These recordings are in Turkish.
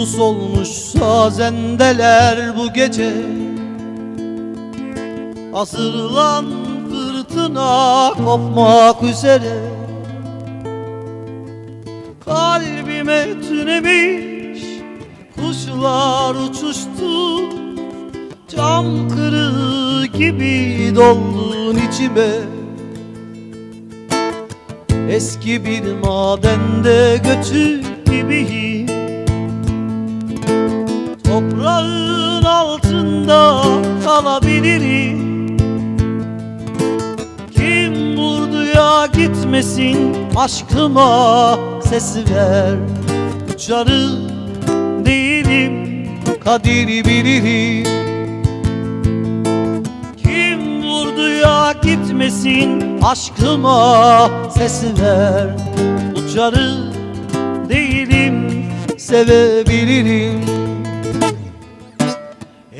yelpazendeler bu gece. Hazırlan fırtına kopmak üzere. Kalbime tünemiş kuşlar uçuştu. Cam kırığı gibi doldun içime. Eski bir madende göçü gibiyim kalabilirim Kim vurduya gitmesin aşkıma sesi ver. Uçarı değilim kadiri bilirim. Kim vurduya gitmesin aşkıma sesi ver. Uçarı değilim sevebilirim.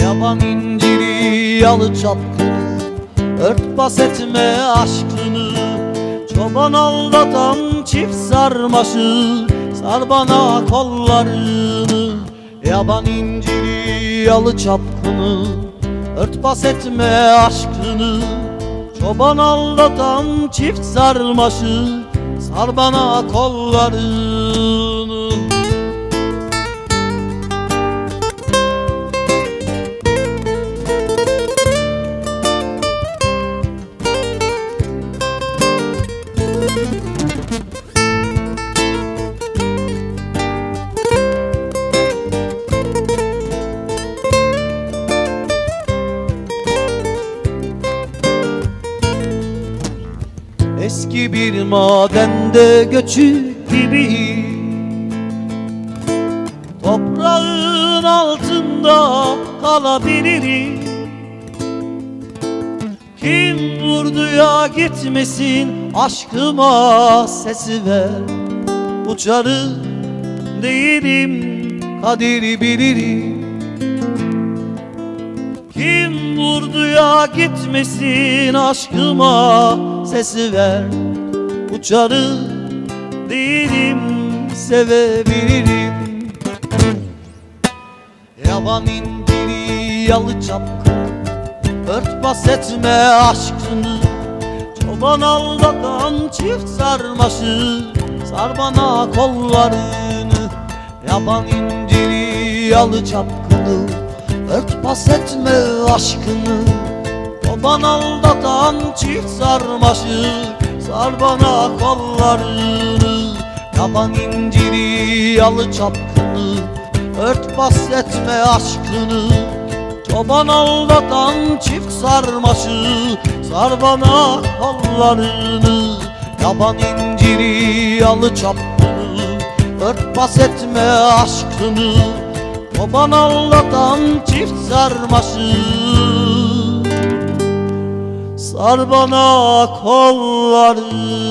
Yaban inciri yalı çapkını Örtbas etme aşkını. Çoban aldatan çift sarmaşı Sar bana kollarını. Yaban inciri yalı çapkını Örtbas etme aşkını. Çoban aldatan çift sarmaşı Sar bana kollarını Eski bir madende göçü gibi. Toprağın altında kalabilirim Kim vurduya gitmesin aşkıma sesi ver. Uçarı değilim kadiri bilirim. Kim vurduya gitmesin aşkıma sesi ver. Uçarı değilim sevebilirim. Yaban indiri yalı çapkın Örtbas etme aşkını Çoban aldatan çift sarmaşı. Sar bana kollarını Yaban inciri yalı çapkını. Örtbas etme aşkını Çoban aldatan çift sarmaşı. Sar bana kollarını Yaban inciri yalı çapkını. Örtbas etme aşkını Çoban aldatan çift sarmaşı Sar bana kollarını Yaban inciri yalı çapkını Örtbas etme aşkını. Çoban aldatan çift sarmaşı Sar bana kollarını